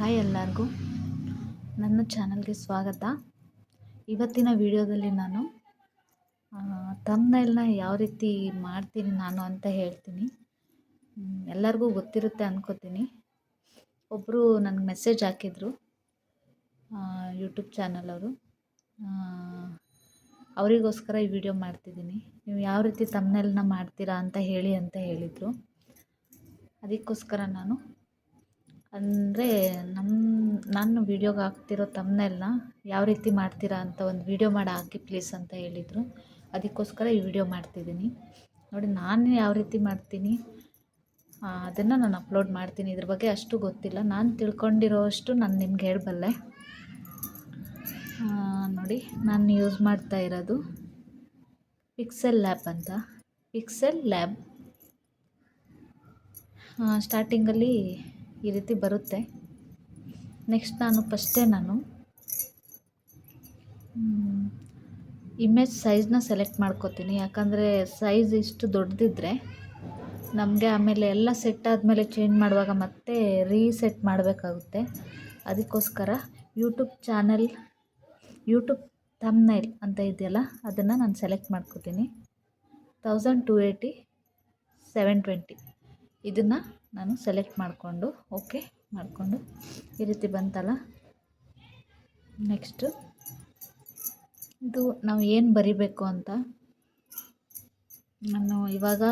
Hi ಎಲ್ಲರಿಗೂ. ನನ್ನ ಚಾನಲ್ಗೆ ಸ್ವಾಗತ. ಇವತ್ತಿನ ವಿಡಿಯೋದಲ್ಲಿ ನಾನು ತಮ್ನೈಲ್ನ ಯಾವ ರೀತಿ ಮಾಡ್ತೀನಿ ನಾನು ಅಂತ ಹೇಳ್ತೀನಿ. ಎಲ್ಲರಿಗೂ ಗೊತ್ತಿರುತ್ತೆ ಅಂದ್ಕೋತೀನಿ ಒಬ್ಬರು ನನಗೆ ಮೆಸೇಜ್ ಹಾಕಿದರು ಯೂಟ್ಯೂಬ್ ಚಾನಲ್ ಅವರು. ಅವರಿಗೋಸ್ಕರ ಈ ವಿಡಿಯೋ ಮಾಡ್ತಿದ್ದೀನಿ. ನೀವು ಯಾವ ರೀತಿ ತಮ್ನೈಲ್ನ ಮಾಡ್ತೀರಾ ಅಂತ ಹೇಳಿ ಅಂತ ಹೇಳಿದರು. ಅದಕ್ಕೋಸ್ಕರ ನಾನು ಅಂದರೆ ನಮ್ಮ ನಾನು ವೀಡಿಯೋಗೆ ಹಾಕ್ತಿರೋ ತಮ್ಮನೆಲ್ಲ ಯಾವ ರೀತಿ ಮಾಡ್ತೀರಾ ಅಂತ ಒಂದು ವೀಡಿಯೋ ಮಾಡಿ ಹಾಕಿ ಪ್ಲೀಸ್ ಅಂತ ಹೇಳಿದರು. ಅದಕ್ಕೋಸ್ಕರ ಈ ವಿಡಿಯೋ ಮಾಡ್ತಿದ್ದೀನಿ. ನೋಡಿ, ನಾನು ಯಾವ ರೀತಿ ಮಾಡ್ತೀನಿ ಅದನ್ನು ನಾನು ಅಪ್ಲೋಡ್ ಮಾಡ್ತೀನಿ. ಇದ್ರ ಬಗ್ಗೆ ಅಷ್ಟು ಗೊತ್ತಿಲ್ಲ. ನಾನು ತಿಳ್ಕೊಂಡಿರೋಷ್ಟು ನಾನು ನಿಮ್ಗೆ ಹೇಳಬಲ್ಲೆ. ನೋಡಿ, ನಾನು ಯೂಸ್ ಮಾಡ್ತಾ ಇರೋದು ಪಿಕ್ಸೆಲ್ ಲ್ಯಾಬ್ ಅಂತ. ಪಿಕ್ಸೆಲ್ ಲ್ಯಾಬ್ ಸ್ಟಾರ್ಟಿಂಗಲ್ಲಿ ಈ ರೀತಿ ಬರುತ್ತೆ. ನೆಕ್ಸ್ಟ್ ನಾನು ಫಸ್ಟೇ ನಾನು ಇಮೇಜ್ ಸೈಜ್ನ ಸೆಲೆಕ್ಟ್ ಮಾಡ್ಕೋತೀನಿ. ಯಾಕಂದರೆ ಸೈಜ್ ಇಷ್ಟು ದೊಡ್ಡದಿದ್ದರೆ ನಮಗೆ ಆಮೇಲೆ ಎಲ್ಲ ಸೆಟ್ ಆದಮೇಲೆ ಚೇಂಜ್ ಮಾಡುವಾಗ ಮತ್ತೆ ರೀಸೆಟ್ ಮಾಡಬೇಕಾಗುತ್ತೆ. ಅದಕ್ಕೋಸ್ಕರ ಯೂಟ್ಯೂಬ್ ಚಾನಲ್ ಯೂಟ್ಯೂಬ್ ತಮ್ನೈಲ್ ಅಂತ ಇದೆಯಲ್ಲ, ಅದನ್ನು ನಾನು ಸೆಲೆಕ್ಟ್ ಮಾಡ್ಕೋತೀನಿ. Thousand two eighty seven twenty ಇದನ್ನು ನಾನು ಸೆಲೆಕ್ಟ್ ಮಾಡಿಕೊಂಡು ಓಕೆ ಮಾಡಿಕೊಂಡು ಈ ರೀತಿ ಬಂತಲ್ಲ? ನೆಕ್ಸ್ಟು ಇದು ನಾವು ಏನು ಬರಿಬೇಕು ಅಂತ? ನಾನು ಇವಾಗ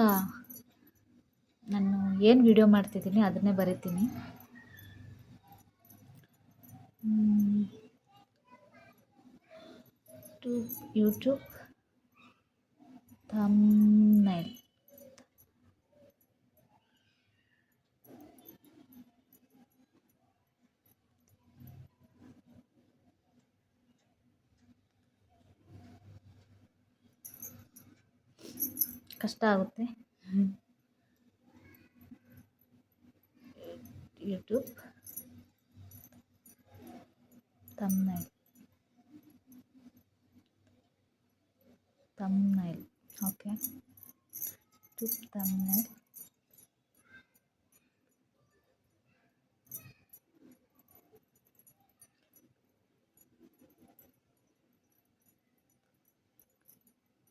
ನಾನು ಏನು ವಿಡಿಯೋ ಮಾಡ್ತಿದ್ದೀನಿ ಅದನ್ನೇ ಬರಿತೀನಿ. ಯೂಟ್ಯೂಬ್ ಥಂಬ್ನೈಲ್ ಕಷ್ಟ ಆಗುತ್ತೆ YouTube thumbnail thumbnail okay YouTube thumbnail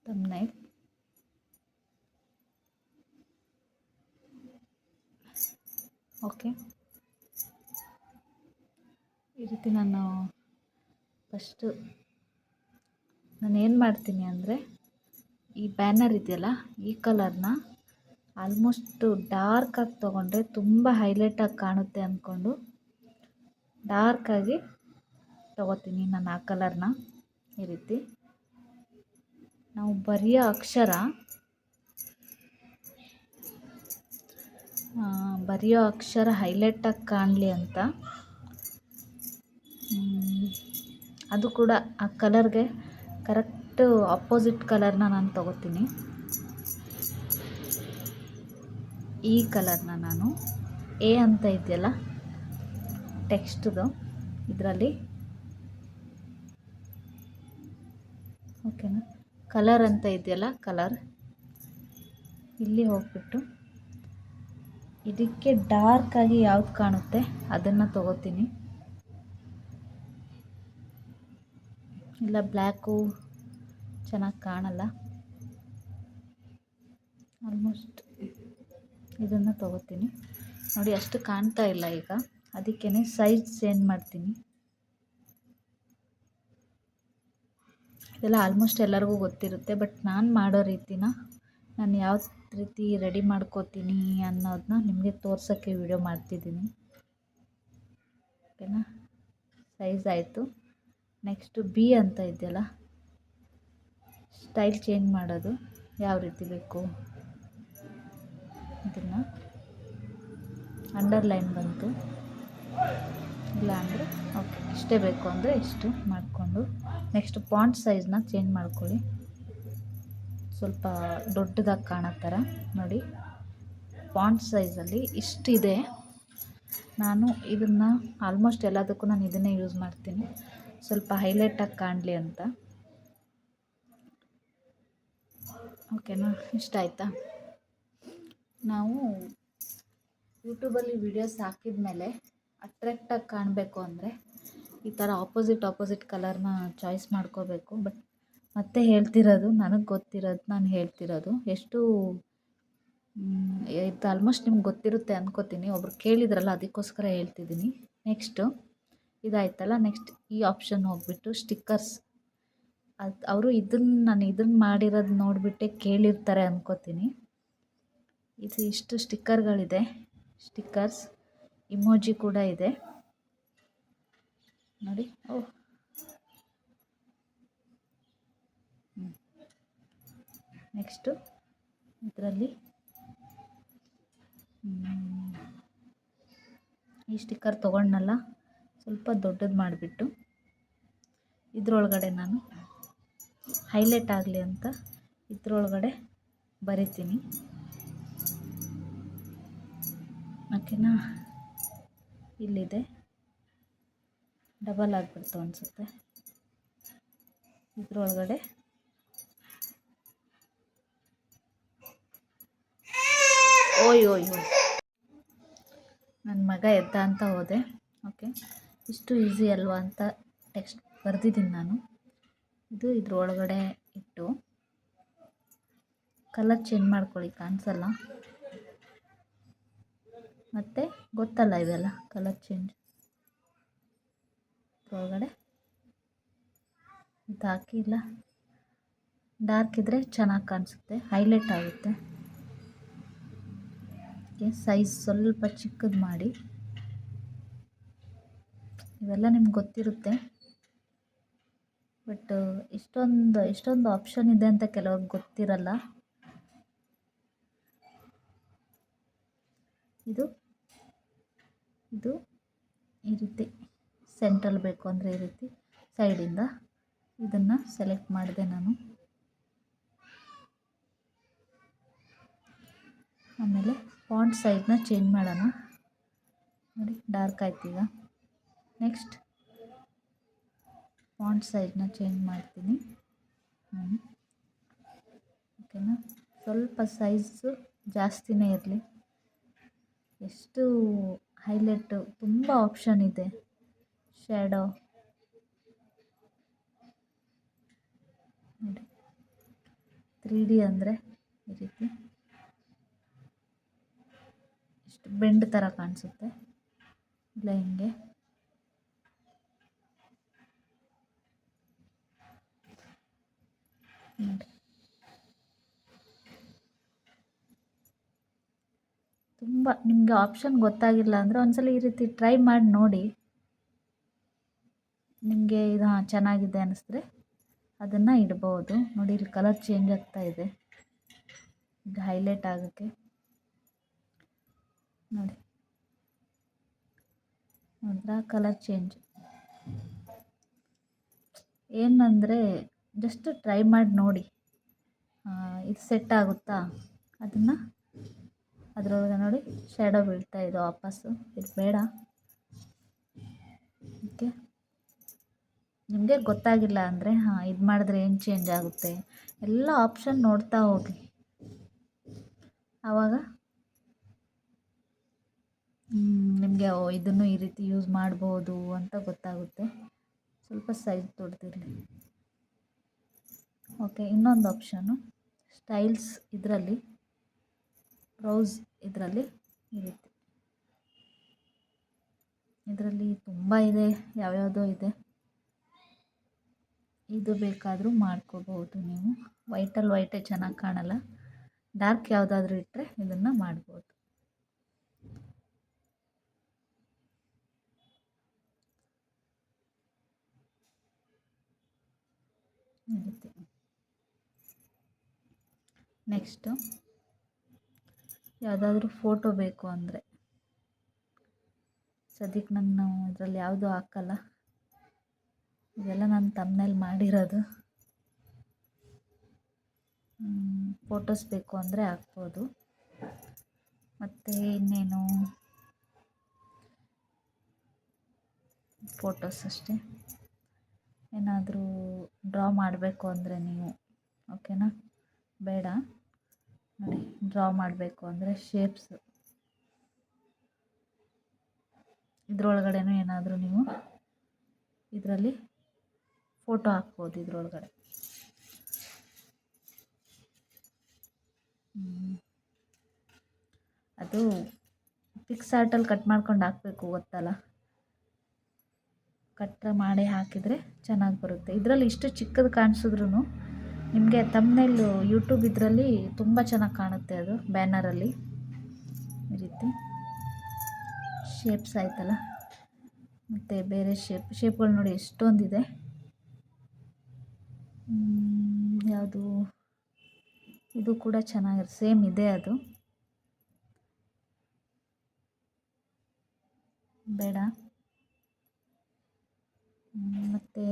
thumbnail okay. ಈ ರೀತಿ ನಾನು ಫಸ್ಟು ನಾನು ಏನು ಮಾಡ್ತೀನಿ ಅಂದರೆ ಈ ಬ್ಯಾನರ್ ಇದೆಯಲ್ಲ, ಈ ಕಲರ್ನ ಆಲ್ಮೋಸ್ಟು ಡಾರ್ಕಾಗಿ ತೊಗೊಂಡ್ರೆ ತುಂಬ ಹೈಲೈಟಾಗಿ ಕಾಣುತ್ತೆ ಅಂದ್ಕೊಂಡು ಡಾರ್ಕಾಗಿ ತೊಗೋತೀನಿ ನಾನು ಆ ಕಲರ್ನ ಈ ರೀತಿ. ನಾವು ಬರೆಯೋ ಅಕ್ಷರ ಬರೆಯೋ ಅಕ್ಷರ ಹೈಲೈಟಾಗಿ ಕಾಣಲಿ ಅಂತ. ಅದು ಕೂಡ ಆ ಕಲರ್ಗೆ ಕರೆಕ್ಟು ಅಪೋಸಿಟ್ ಕಲರ್ನ ನಾನು ತಗೋತೀನಿ. ಈ ಕಲರ್ನ ನಾನು ಎ ಅಂತ ಇದೆಯಲ್ಲ, ಟೆಕ್ಸ್ಟ್ದು ಇದರಲ್ಲಿ. ಓಕೆನಾ? ಕಲರ್ ಅಂತ ಇದೆಯಲ್ಲ, ಕಲರ್. ಇಲ್ಲಿ ಹೋಗ್ಬಿಟ್ಟು ಇದಕ್ಕೆ ಡಾರ್ಕಾಗಿ ಯಾವ್ದು ಕಾಣುತ್ತೆ? ಅದನ್ನು ತಗೋತೀನಿ. ಇಲ್ಲ, ಬ್ಲ್ಯಾಕು ಚೆನ್ನಾಗಿ ಕಾಣಲ್ಲ. ಆಲ್ಮೋಸ್ಟ್ ಇದನ್ನು ತಗೋತೀನಿ. ನೋಡಿ, ಅಷ್ಟು ಕಾಣ್ತಾ ಇಲ್ಲ ಈಗ. ಅದಕ್ಕೇ ಸೈಜ್ ಚೇಂಜ್ ಮಾಡ್ತೀನಿ. ಇದೆಲ್ಲ ಆಲ್ಮೋಸ್ಟ್ ಎಲ್ಲರಿಗೂ ಗೊತ್ತಿರುತ್ತೆ, ಬಟ್ ನಾನು ಮಾಡೋ ರೀತಿನ ನಾನು ಯಾವ ರೀತಿ ರೆಡಿ ಮಾಡ್ಕೋತೀನಿ ಅನ್ನೋದನ್ನ ನಿಮಗೆ ತೋರ್ಸೋಕ್ಕೆ ವಿಡಿಯೋ ಮಾಡ್ತಿದ್ದೀನಿ. ಓಕೆನಾ ಸೈಜ್ ಆಯಿತು. ನೆಕ್ಸ್ಟು ಬಿ ಅಂತ ಇದೆಯಲ್ಲ? ಸ್ಟೈಲ್ ಚೇಂಜ್ ಮಾಡೋದು ಯಾವ ರೀತಿ ಬೇಕು? ಇದನ್ನು ಅಂಡರ್ಲೈನ್ ಬಂತು. ಇಲ್ಲ ಅಂದರೆ ಓಕೆ ಇಷ್ಟೇ ಬೇಕು ಅಂದರೆ ಇಷ್ಟು ಮಾಡಿಕೊಂಡು ನೆಕ್ಸ್ಟ್ ಪಾಂಟ್ ಸೈಜ್ನ ಚೇಂಜ್ ಮಾಡ್ಕೊಳ್ಳಿ. ಸ್ವಲ್ಪ ದೊಡ್ಡದಾಗಿ ಕಾಣೋ ಥರ ನೋಡಿ ಪಾಂಟ್ ಸೈಜಲ್ಲಿ ಇಷ್ಟಿದೆ. ನಾನು ಇದನ್ನು ಆಲ್ಮೋಸ್ಟ್ ಎಲ್ಲದಕ್ಕೂ ನಾನು ಇದನ್ನೇ ಯೂಸ್ ಮಾಡ್ತೀನಿ. ಸ್ವಲ್ಪ ಹೈಲೈಟಾಗಿ ಕಾಣಲಿ ಅಂತ. ಓಕೆನಾ ಇಷ್ಟ ಆಯಿತಾ? ನಾವು ಯೂಟ್ಯೂಬಲ್ಲಿ ವೀಡಿಯೋಸ್ ಹಾಕಿದ ಮೇಲೆ ಅಟ್ರ್ಯಾಕ್ಟಾಗಿ ಕಾಣಬೇಕು ಅಂದರೆ ಈ ಥರ ಆಪೋಸಿಟ್ ಆಪೋಸಿಟ್ ಕಲರ್ನ ಚಾಯ್ಸ್ ಮಾಡ್ಕೋಬೇಕು. ಬಟ್ ಮತ್ತೆ ಹೇಳ್ತಿರೋದು, ನನಗೆ ಗೊತ್ತಿರೋದು, ನಾನು ಹೇಳ್ತಿರೋದು ಎಷ್ಟು ಇದು ಆಲ್ಮೋಸ್ಟ್ ನಿಮ್ಗೆ ಗೊತ್ತಿರುತ್ತೆ ಅಂದ್ಕೋತೀನಿ ಒಬ್ರು ಕೇಳಿದ್ರಲ್ಲ, ಅದಕ್ಕೋಸ್ಕರ ಹೇಳ್ತಿದ್ದೀನಿ. ನೆಕ್ಸ್ಟು ಇದಾಯ್ತಲ್ಲ ನೆಕ್ಸ್ಟ್ ಈ ಆಪ್ಷನ್ ಹೋಗ್ಬಿಟ್ಟು ಸ್ಟಿಕ್ಕರ್ಸ್ ಅದು, ಅವರು ಇದನ್ನು ನಾನು ಇದನ್ನು ಮಾಡಿರೋದು ನೋಡಿಬಿಟ್ಟೆ ಕೇಳಿರ್ತಾರೆ ಅಂದ್ಕೋತೀನಿ ಇದು ಇಷ್ಟು ಸ್ಟಿಕ್ಕರ್ಗಳಿದೆ ಸ್ಟಿಕ್ಕರ್ಸ್ ಇಮೋಜಿ ಕೂಡ ಇದೆ. ನೋಡಿ ಓ ನೆಕ್ಸ್ಟು ಇದರಲ್ಲಿ ಈ ಸ್ಟಿಕ್ಕರ್ ತೊಗೊಂಡ್ನಲ್ಲ, ಸ್ವಲ್ಪ ದೊಡ್ಡದು ಮಾಡಿಬಿಟ್ಟು, ಇದರೊಳಗಡೆ ನಾನು ಹೈಲೈಟ್ ಆಗಲಿ ಅಂತ ಇದರೊಳಗಡೆ ಬರಿತೀನಿ. ಓಕೆನಾ? ಇಲ್ಲಿದೆ. ಡಬಲ್ ಆಗಿಬಿಡ್ತು ಅನಿಸುತ್ತೆ. ಇದರೊಳಗಡೆ ಓಯ್ ನನ್ನ ಮಗ ಎದ್ದ ಅಂತ ಹೋದೆ. ಓಕೆ ಇಷ್ಟು ಈಸಿ ಅಲ್ವಾ ಅಂತ ಟೆಕ್ಸ್ಟ್ ಬರೆದಿದ್ದೀನಿ ನಾನು. ಇದು ಇದ್ರ ಒಳಗಡೆ ಇಟ್ಟು ಕಲರ್ ಚೇಂಜ್ ಮಾಡ್ಕೊಳ್ಳಿ, ಕಾಣಿಸಲ್ಲ? ಮತ್ತು ಗೊತ್ತಲ್ಲ ಇವೆಲ್ಲ ಕಲರ್ ಚೇಂಜ್ ಒಳಗಡೆ ಇದು ಹಾಕಿಲ್ಲ ಡಾರ್ಕ್ ಇದ್ದರೆ ಚೆನ್ನಾಗಿ ಕಾಣಿಸುತ್ತೆ ಹೈಲೈಟ್ ಆಗುತ್ತೆ. ಸೈಜ್ ಸ್ವಲ್ಪ ಚಿಕ್ಕದು ಮಾಡಿ. ಇವೆಲ್ಲ ನಿಮ್ಗೆ ಗೊತ್ತಿರುತ್ತೆ. ಬಟ್ ಇಷ್ಟೊಂದು ಇಷ್ಟೊಂದು ಆಪ್ಷನ್ ಇದೆ ಅಂತ ಕೆಲವ್ರಿಗೆ ಗೊತ್ತಿರಲ್ಲ. ಇದು ಇದು ಈ ರೀತಿ ಸೆಂಟ್ರಲ್ ಬೇಕು ಅಂದರೆ ಈ ರೀತಿ ಸೈಡಿಂದ ಇದನ್ನು ಸೆಲೆಕ್ಟ್ ಮಾಡಿದೆ ನಾನು. ಆಮೇಲೆ ಫಾಂಟ್ ಸೈಜ್ನ ಚೇಂಜ್ ಮಾಡೋಣ. ನೋಡಿ ಡಾರ್ಕ್ ಆಯ್ತು ಈಗ. ನೆಕ್ಸ್ಟ್ ಫಾಂಟ್ ಸೈಜ್ನ ಚೇಂಜ್ ಮಾಡ್ತೀನಿ. ಓಕೆನಾ ಸ್ವಲ್ಪ ಸೈಜು ಜಾಸ್ತಿನೇ ಇರಲಿ. ಎಷ್ಟು ಹೈಲೈಟು ತುಂಬ ಆಪ್ಷನ್ ಇದೆ. ಶ್ಯಾಡೋ ನೋಡಿ. ತ್ರೀ ಡಿ ಅಂದರೆ ಈ ರೀತಿ ಇಷ್ಟು ಬೆಂಡ್ ಥರ ಕಾಣಿಸುತ್ತೆ. ಇಲ್ಲ ಹಿಂಗೆ. ತುಂಬ ನಿಮಗೆ ಆಪ್ಷನ್ ಗೊತ್ತಾಗಿಲ್ಲ ಅಂದರೆ ಒಂದ್ಸಲ ಈ ರೀತಿ ಟ್ರೈ ಮಾಡಿ ನೋಡಿ. ನಿಮಗೆ ಇದು ಹಾಂ ಚೆನ್ನಾಗಿದೆ ಅನ್ನಿಸಿದ್ರೆ ಅದನ್ನು ಇಡ್ಬೋದು. ನೋಡಿ ಇಲ್ಲಿ ಕಲರ್ ಚೇಂಜ್ ಆಗ್ತಾ ಇದು. ಹೈಲೈಟ್ ಆಗೋಕ್ಕೆ. ನೋಡಿ. ನೋಡಿದ್ರ ಕಲರ್ ಚೇಂಜ್ ಏನಂದರೆ ಜಸ್ಟ್ ಟ್ರೈ ಮಾಡಿ ನೋಡಿ. ಇದು ಸೆಟ್ ಆಗುತ್ತಾ? ಅದನ್ನು ಅದರೊಳಗೆ ನೋಡಿ ಶ್ಯಾಡೋ ಬೀಳ್ತಾ ಇದೆ ವಾಪಸ್ಸು ಇದು ಬೇಡ. ಓಕೆ ನಿಮಗೆ ಗೊತ್ತಾಗಿಲ್ಲ ಅಂದರೆ, ಹಾಂ, ಇದು ಮಾಡಿದ್ರೆ ಏನು ಚೇಂಜ್ ಆಗುತ್ತೆ? ಎಲ್ಲ ಆಪ್ಷನ್ ನೋಡ್ತಾ ಹೋಗಿ. ಆವಾಗ ನಿಮಗೆ ಇದನ್ನು ಈ ರೀತಿ ಯೂಸ್ ಮಾಡ್ಬೋದು ಅಂತ ಗೊತ್ತಾಗುತ್ತೆ. ಸ್ವಲ್ಪ ಸೈಜ್ ದೊಡ್ಡದಿರಲಿ. ಓಕೆ ಇನ್ನೊಂದು ಆಪ್ಷನು ಸ್ಟೈಲ್ಸ್ ಇದರಲ್ಲಿ ಬ್ರೌಸ್ ಇದರಲ್ಲಿ ಈ ಇದರಲ್ಲಿ ತುಂಬ ಇದೆ, ಯಾವ್ಯಾವುದೋ ಇದೆ. ಇದು ಬೇಕಾದರೂ ಮಾಡ್ಕೋಬಹುದು ನೀವು. ವೈಟಲ್ಲಿ ವೈಟೇ ಚೆನ್ನಾಗಿ ಕಾಣಲ್ಲ. ಡಾರ್ಕ್ ಯಾವುದಾದ್ರೂ ಇಟ್ಟರೆ ಇದನ್ನು ಮಾಡ್ಬೋದು. ರೀತಿ ನೆಕ್ಸ್ಟು ಯಾವುದಾದ್ರೂ ಫೋಟೋ ಬೇಕು ಅಂದರೆ. ಸದ್ಯಕ್ಕೆ ನಾನು ಇದರಲ್ಲಿ ಯಾವುದೂ ಹಾಕಲ್ಲ. ಇದೆಲ್ಲ ನಾನು ತಮ್ಮನೇಲಿ ಮಾಡಿರೋದು. ಫೋಟೋಸ್ ಬೇಕು ಅಂದರೆ ಹಾಕ್ಬೋದು. ಮತ್ತು ಇನ್ನೇನು? ಫೋಟೋಸ್ ಅಷ್ಟೇ. ಏನಾದರೂ ಡ್ರಾ ಮಾಡಬೇಕು ಅಂದರೆ ನೀವು ಓಕೆನಾ ಬೇಡ. ನೋಡಿ ಡ್ರಾ ಮಾಡಬೇಕು ಅಂದರೆ ಶೇಪ್ಸ್ ಇದರೊಳಗಡೆನೂ ಏನಾದರೂ ನೀವು ಇದರಲ್ಲಿ ಫೋಟೋ ಹಾಕ್ಬೋದು ಇದರೊಳಗಡೆ. ಅದು ಪಿಕ್ಸ್ ಆರ್ಟಲ್ಲಿ ಕಟ್ ಮಾಡ್ಕೊಂಡು ಹಾಕ್ಬೇಕು, ಗೊತ್ತಲ್ಲ? ಕಟ್ ಮಾಡಿ ಹಾಕಿದರೆ ಚೆನ್ನಾಗಿ ಬರುತ್ತೆ. ಇದರಲ್ಲಿ ಇಷ್ಟು ಚಿಕ್ಕದು ಕಾಣಿಸಿದ್ರು ನಿಮಗೆ ತಮ್ಮನೇಲು ಯೂಟ್ಯೂಬ್ ಇದರಲ್ಲಿ ತುಂಬ ಚೆನ್ನಾಗಿ ಕಾಣುತ್ತೆ ಅದು ಬ್ಯಾನರಲ್ಲಿ ಈ ರೀತಿ. ಶೇಪ್ಸ್ ಆಯ್ತಲ್ಲ? ಮತ್ತು ಬೇರೆ ಶೇಪ್ ಶೇಪ್ಗಳು ನೋಡಿ ಎಷ್ಟೊಂದಿದೆ. ಯಾವುದು? ಇದು ಕೂಡ ಚೆನ್ನಾಗಿರುತ್ತೆ ಸೇಮ್ ಇದೆ ಅದು. ಬೇಡ ಮತ್ತು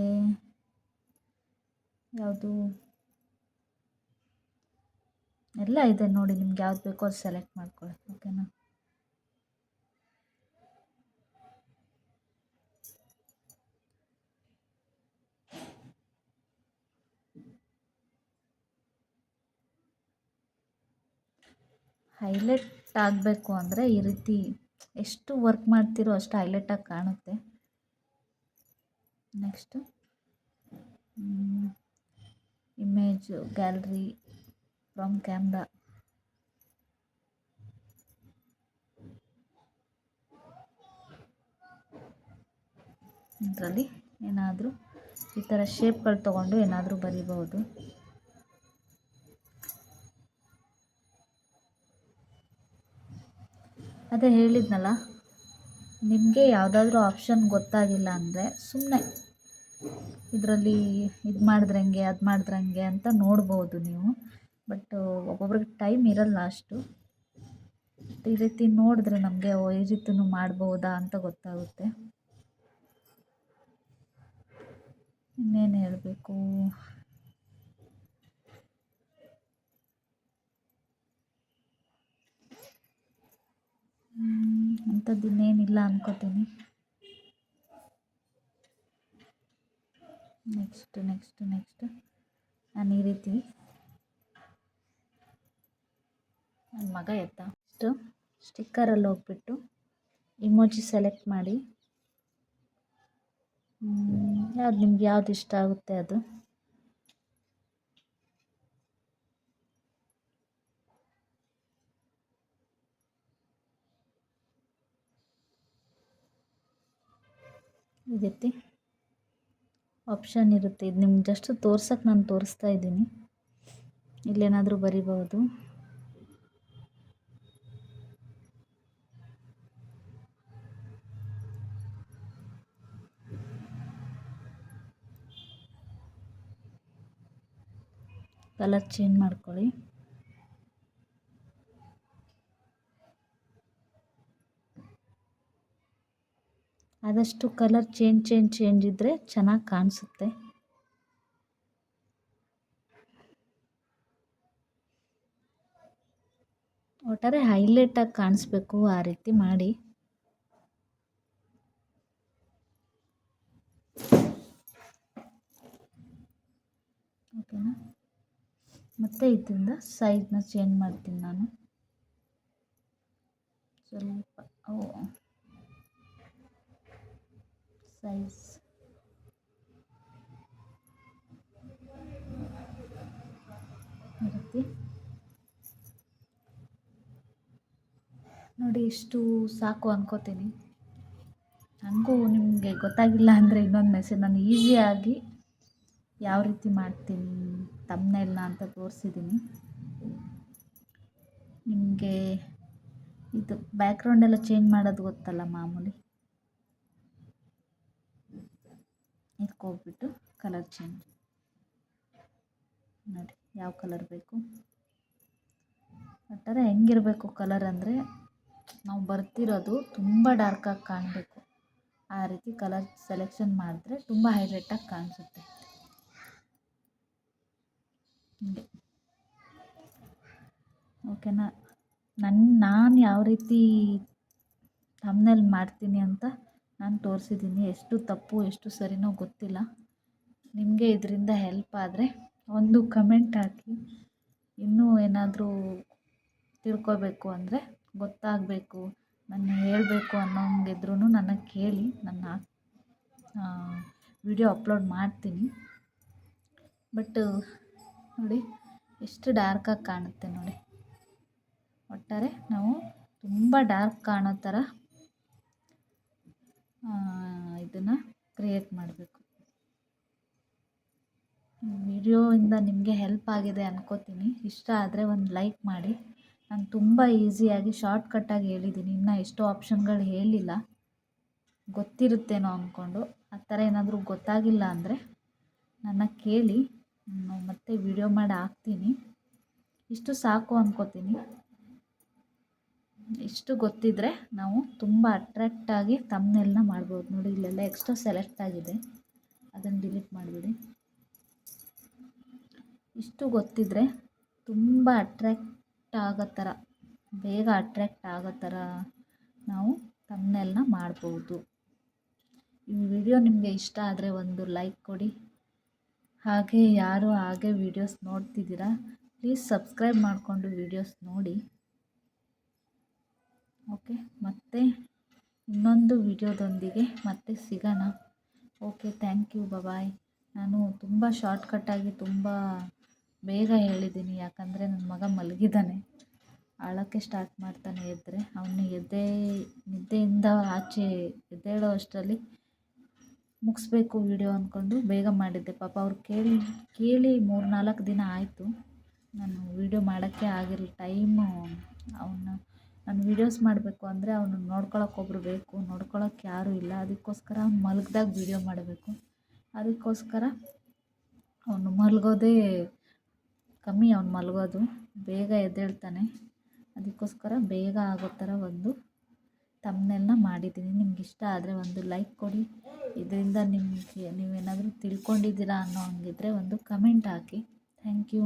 ಯಾವುದು ಎಲ್ಲ ಇದೆ ನೋಡಿ ನಿಮ್ಗೆ ಯಾವ್ದು ಬೇಕೋ ಅದು ಸೆಲೆಕ್ಟ್ ಮಾಡ್ಕೊಳ್ಳಿ ಓಕೆನಾ ಹೈಲೈಟ್ ಆಗಬೇಕು ಅಂದರೆ ಈ ರೀತಿ ಎಷ್ಟು ವರ್ಕ್ ಮಾಡ್ತೀರೋ ಅಷ್ಟು ಹೈಲೈಟಾಗಿ ಕಾಣುತ್ತೆ. Next image gallery from camera ಇದರಲ್ಲಿ ಏನಾದರೂ ಈ ಥರ ಶೇಪ್ಗಳು ತೊಗೊಂಡು ಏನಾದರೂ ಬರಿಬಹುದು. ಅದೇ ಹೇಳಿದ್ನಲ್ಲ, ನಿಮಗೆ ಯಾವುದಾದ್ರೂ ಆಪ್ಷನ್ ಗೊತ್ತಾಗಿಲ್ಲ ಅಂದರೆ ಸುಮ್ಮನೆ ಇದರಲ್ಲಿ ಇದು ಮಾಡಿದ್ರೆ ಹಂಗೆ, ಅದು ಮಾಡಿದ್ರೆ ಹಂಗೆ ಅಂತ ನೋಡ್ಬೋದು ನೀವು. ಬಟ್ ಒಬ್ಬೊಬ್ರಿಗೆ ಟೈಮ್ ಇರಲ್ಲ ಅಷ್ಟು. ಈ ರೀತಿ ನೋಡಿದ್ರೆ ನಮಗೆ, ಓ, ಈ ರೀತಿನೂ ಮಾಡ್ಬೋದಾ ಅಂತ ಗೊತ್ತಾಗುತ್ತೆ. ಇನ್ನೇನು ಹೇಳಬೇಕು? ಅಂಥದ್ದು ಇನ್ನೇನಿಲ್ಲ ಅನ್ಕೋತೀನಿ. Next next next. ನಾನು ಈ ರೀತಿ. ನನ್ನ ಮಗ ಎತ್ತ. ನೆಕ್ಸ್ಟು ಸ್ಟಿಕ್ಕರಲ್ಲಿ ಹೋಗ್ಬಿಟ್ಟು ಇಮೋಜಿ ಸೆಲೆಕ್ಟ್ ಮಾಡಿ. ಯಾವ್ದು ನಿಮ್ಗೆ ಯಾವ್ದು ಇಷ್ಟ ಆಗುತ್ತೆ ಅದು? ರೀತಿ ಆಪ್ಷನ್ ಇರುತ್ತೆ. ಇದು ನಿಮ್ಗೆ ಜಸ್ಟ್ ತೋರ್ಸೋಕ್ಕೆ ನಾನು ತೋರಿಸ್ತಾ ಇದ್ದೀನಿ. ಇಲ್ಲೇನಾದರೂ ಬರಿಬಹುದು. ಕಲರ್ ಚೇಂಜ್ ಮಾಡ್ಕೊಳ್ಳಿ. ಆದಷ್ಟು ಕಲರ್ ಚೇಂಜ್ ಚೇಂಜ್ ಚೇಂಜ್ ಇದ್ದರೆ ಚೆನ್ನಾಗಿ ಕಾಣಿಸುತ್ತೆ. ಒಟ್ಟಾರೆ ಹೈಲೈಟಾಗಿ ಕಾಣಿಸ್ಬೇಕು ಆ ರೀತಿ ಮಾಡಿ. ಓಕೆನಾ ಮತ್ತೆ ಇದರಿಂದ ಸೈಜ್ನ ಚೇಂಜ್ ಮಾಡ್ತೀನಿ ನಾನು. ಸ್ವಲ್ಪ, ಓ. ಸೈಜ್ ನೋಡಿ, ಇಷ್ಟು ಸಾಕು ಅನ್ಕೋತೀನಿ. ನನಗೂ ನಿಮಗೆ ಗೊತ್ತಾಗಿಲ್ಲ ಅಂದರೆ ಇನ್ನೊಂದು ಮೆಸೇಜ್ ನಾನು ಈಸಿಯಾಗಿ ಯಾವ ರೀತಿ ಮಾಡ್ತೀನಿ ತಮ್ಮನೆಲ್ಲ ಅಂತ ತೋರಿಸಿದ್ದೀನಿ. ನಿಮಗೆ ಇದು ಬ್ಯಾಕ್ಗ್ರೌಂಡೆಲ್ಲ ಚೇಂಜ್ ಮಾಡೋದು ಗೊತ್ತಲ್ಲ ಮಾಮೂಲಿ. ಹೋಗ್ಬಿಟ್ಟು ಕಲರ್ ಚೇಂಜ್ ನೋಡಿ ಯಾವ ಕಲರ್ ಬೇಕು. ಒಟ್ಟಾರೆ ಹೆಂಗಿರಬೇಕು ಕಲರ್ ಅಂದರೆ ನಾವು ಬರ್ತಿರೋದು ತುಂಬ ಡಾರ್ಕಾಗಿ ಕಾಣಬೇಕು. ಆ ರೀತಿ ಕಲರ್ ಸೆಲೆಕ್ಷನ್ ಮಾಡಿದ್ರೆ ತುಂಬ ಹೈಲೈಟಾಗಿ ಕಾಣಿಸುತ್ತೆ. ಹೀಗೆ. ಓಕೆನಾ ನನ್ನ ನಾನು ಯಾವ ರೀತಿ ತಮ್ಮನಲ್ಲಿ ಮಾಡ್ತೀನಿ ಅಂತ ನಾನು ತೋರಿಸಿದ್ದೀನಿ. ಎಷ್ಟು ತಪ್ಪು, ಎಷ್ಟು ಸರಿನೋ ಗೊತ್ತಿಲ್ಲ. ನಿಮಗೆ ಇದರಿಂದ ಹೆಲ್ಪ್ ಆದರೆ ಒಂದು ಕಮೆಂಟ್ ಹಾಕಿ. ಇನ್ನೂ ಏನಾದರೂ ತಿಳ್ಕೋಬೇಕು ಅಂದರೆ ಗೊತ್ತಾಗಬೇಕು. ನಾನು ಹೇಳಬೇಕು ಅನ್ನೋಂಗಿದ್ರೂ ನನಗೆ ಕೇಳಿ, ನನ್ನ ವಿಡಿಯೋ ಅಪ್ಲೋಡ್ ಮಾಡ್ತೀನಿ. ಬಟ್ ನೋಡಿ, ಎಷ್ಟು ಡಾರ್ಕಾಗಿ ಕಾಣುತ್ತೆ ನೋಡಿ. ಒಟ್ಟಾರೆ ನಾವು ತುಂಬ ಡಾರ್ಕ್ ಕಾಣೋ ಥರ ಇದನ್ನು ಕ್ರಿಯೇಟ್ ಮಾಡಬೇಕು. ವಿಡಿಯೋಯಿಂದ ನಿಮಗೆ ಹೆಲ್ಪ್ ಆಗಿದೆ ಅನ್ಕೋತೀನಿ. ಇಷ್ಟ ಆದರೆ ಒಂದು ಲೈಕ್ ಮಾಡಿ. ನಾನು ತುಂಬ ಈಸಿಯಾಗಿ ಶಾರ್ಟ್ಕಟ್ಟಾಗಿ ಹೇಳಿದ್ದೀನಿ ಇನ್ನೂ ಎಷ್ಟೋ ಆಪ್ಷನ್ಗಳು ಹೇಳಿಲ್ಲ. ಗೊತ್ತಿರುತ್ತೇನೋ ಅಂದ್ಕೊಂಡು ಆ ಥರ ಏನಾದರೂ ಗೊತ್ತಾಗಿಲ್ಲ ಅಂದರೆ ನನ್ನ ಕೇಳಿ. ನಾನು ಮತ್ತೆ ವಿಡಿಯೋ ಮಾಡಿ ಹಾಕ್ತೀನಿ. ಇಷ್ಟು ಸಾಕು ಅಂದ್ಕೋತೀನಿ ಇಷ್ಟು ಗೊತ್ತಿದ್ದರೆ ನಾವು ತುಂಬ ಅಟ್ರ್ಯಾಕ್ಟಾಗಿ ತಮ್ಮನೆಲ್ಲ ಮಾಡ್ಬೋದು. ನೋಡಿ, ಇಲ್ಲೆಲ್ಲ ಎಕ್ಸ್ಟ್ರಾ ಸೆಲೆಕ್ಟ್ ಆಗಿದೆ. ಅದನ್ನು ಡಿಲೀಟ್ ಮಾಡಿಬಿಡಿ. ಇಷ್ಟು ಗೊತ್ತಿದ್ದರೆ ತುಂಬ ಅಟ್ರ್ಯಾಕ್ಟ್ ಆಗೋ ಥರ, ಬೇಗ ಅಟ್ರ್ಯಾಕ್ಟ್ ಆಗೋ ಥರ ನಾವು ತಮ್ಮನೆಲ್ಲ ಮಾಡ್ಬೋದು. ಈ ವಿಡಿಯೋ ನಿಮಗೆ ಇಷ್ಟ ಆದರೆ ಒಂದು ಲೈಕ್ ಕೊಡಿ. ಹಾಗೆ ಯಾರು ಹಾಗೆ ವಿಡಿಯೋಸ್ ನೋಡ್ತಿದ್ದೀರಾ ಪ್ಲೀಸ್ ಸಬ್ಸ್ಕ್ರೈಬ್ ಮಾಡಿಕೊಂಡು ವಿಡಿಯೋಸ್ ನೋಡಿ. ಓಕೆ, ಮತ್ತೆ ಇನ್ನೊಂದು ವಿಡಿಯೋದೊಂದಿಗೆ ಮತ್ತೆ ಸಿಗೋಣ. ಓಕೆ ಥ್ಯಾಂಕ್ ಯು ಬಾಯ್ ನಾನು ತುಂಬ ಶಾರ್ಟ್ಕಟ್ಟಾಗಿ ತುಂಬ ಬೇಗ ಹೇಳಿದ್ದೀನಿ, ಯಾಕಂದರೆ ನನ್ನ ಮಗ ಮಲಗಿದ್ದಾನೆ ಅಳೋಕ್ಕೆ ಸ್ಟಾರ್ಟ್ ಮಾಡ್ತಾನೆ ಎದ್ದರೆ ಅವನು ಎದ್ದೇ, ನಿದ್ದೆಯಿಂದ ಆಚೆ ಎದ್ದೇಳೋ ಅಷ್ಟರಲ್ಲಿ ಮುಗಿಸ್ಬೇಕು ವಿಡಿಯೋ ಅಂದ್ಕೊಂಡು ಬೇಗ ಮಾಡಿದ್ದೆ. ಪಾಪ ಅವ್ರು ಕೇಳಿ ಕೇಳಿ ಮೂರು ನಾಲ್ಕು ದಿನ ಆಯಿತು. ನಾನು ವೀಡಿಯೋ ಮಾಡೋಕ್ಕೆ ಆಗಿಲ್ಲ, ಟೈಮು ಅವನ್ನ ನಾನು ವೀಡಿಯೋಸ್ ಮಾಡಬೇಕು ಅಂದರೆ ಅವನು ನೋಡ್ಕೊಳಕ್ಕೆ ಒಬ್ಬರು ಬೇಕು ನೋಡ್ಕೊಳಕ್ಕೆ ಯಾರೂ ಇಲ್ಲ. ಅದಕ್ಕೋಸ್ಕರ ಅವ್ನು ಮಲಗ್ದಾಗ ವೀಡಿಯೋ ಮಾಡಬೇಕು. ಅದಕ್ಕೋಸ್ಕರ ಅವನು ಮಲಗೋದೇ ಕಮ್ಮಿ ಅವ್ನು ಮಲಗೋದು. ಬೇಗ ಎದ್ದೇಳ್ತಾನೆ. ಅದಕ್ಕೋಸ್ಕರ ಬೇಗ ಆಗೋ ಥರ ಒಂದು ತಮ್ಮನೆಲ್ಲ ಮಾಡಿದ್ದೀನಿ. ನಿಮ್ಗೆ ಇಷ್ಟ ಆದರೆ ಒಂದು ಲೈಕ್ ಕೊಡಿ. ಇದರಿಂದ ನಿಮಗೆ ನೀವೇನಾದರೂ ತಿಳ್ಕೊಂಡಿದ್ದೀರಾ ಅನ್ನೋ ಹಂಗಿದ್ರೆ ಒಂದು ಕಮೆಂಟ್ ಹಾಕಿ. Thank you